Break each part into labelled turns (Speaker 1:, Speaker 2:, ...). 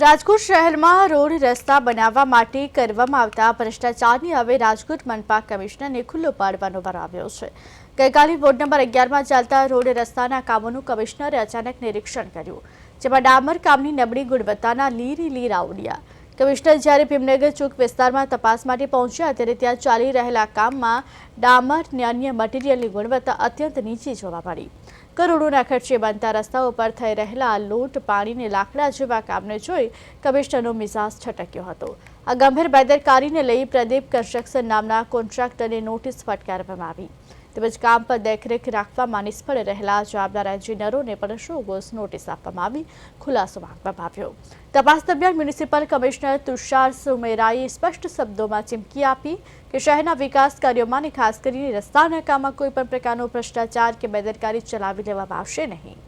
Speaker 1: રાજકોટ શહેરમાં રોડ રસ્તા બનાવવા માટે કરવામાં આવતા ભ્રષ્ટાચારની હવે રાજકોટ મનપા કમિશનરને ખુલ્લો પાડવાનો વાર આવ્યો છે. ગઈકાલે વોર્ડ નંબર અગિયારમાં ચાલતા રોડ રસ્તાના કામોનું કમિશનરે અચાનક નિરીક્ષણ કર્યું, જેમાં ડામર કામની નબળી ગુણવત્તાના લીરી લીર આવડ્યા કમિશનર જ્યારે ભીમનગર ચોક વિસ્તારમાં તપાસ માટે પહોંચ્યા ત્યારે ત્યાં ચાલી રહેલા કામમાં ડામર અને અન્ય મટીરીયલની ગુણવત્તા અત્યંત નીચી જોવા મળી. કરોડોના ખર્ચે બનતા રસ્તાઓ પર થઈ રહેલા લોટ પાણીને લાકડા જેવા કામને જોઈ કમિશનરનો મિજાજ છટક્યો હતો. આ ગંભીર બેદરકારીને લઈ પ્રદીપ કન્સ્ટ્રક્શન નામના કોન્ટ્રાક્ટરને નોટિસ ફટકારવામાં આવી. તેમજ કામ પર દેખરેખ રાખવામાં નિષ્ફળ રહેલા જવાબદાર એન્જિનિયરોને પણ શોગોસ નોટિસ આપવામાં આવી, ખુલાસો માંગવામાં આવ્યો. તપાસ દરમિયાન મ્યુનિસિપલ કમિશનર તુષાર સુમેરાએ સ્પષ્ટ શબ્દોમાં ચીમકી આપી કે શહેરના વિકાસ કાર્યોમાં અને ખાસ કરીને રસ્તાના કામમાં કોઈપણ પ્રકારનો ભ્રષ્ટાચાર કે બેદરકારી ચલાવી લેવામાં આવશે નહીં.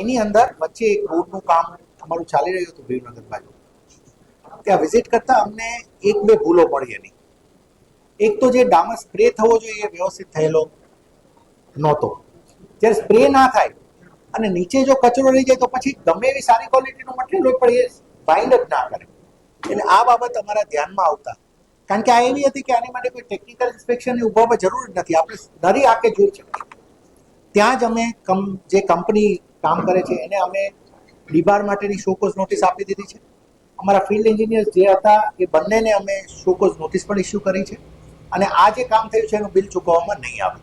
Speaker 2: એની અંદર વચ્ચે એક રોડનું કામ અમારું ચાલી રહ્યું હતું ભીમનગર બાજુ. ત્યાં વિઝિટ કરતા અમને એક બે ભૂલો પડી એની. એક તો જે ડામર સ્પ્રે થવો જોઈએ એ વ્યવસ્થિત થયેલો નહોતો. જ્યારે સ્પ્રે ના થાય અને નીચે જો કચરો રહી જાય તો પછી ગમે એવી સારી ક્વોલિટીનું મટીરિયલ હોય, પણ એ બાઇન્ડ જ ના કરે. એટલે આ બાબત અમારા ધ્યાનમાં આવતા. કારણ કે આ એવી હતી કે આની માટે કોઈ ટેકનિકલ ઇન્સ્પેક્શનની ઉભાવવા જરૂર જ નથી. આપણે નરી આંખે જોઈ શકીએ. ત્યાં જ અમે કમ, જે કંપની કામ કરે છે, એને અમે ડીબાર માટેની શોકોઝ નોટિસ આપી દીધી છે. અમારા ફિલ્ડ એન્જિનિયર્સ જે હતા એ બંનેને અમે શોકોઝ નોટિસ પણ ઇસ્યુ કરી છે. અને આ જે કામ થયું છે એનું બિલ ચૂકવવામાં નહીં આવે.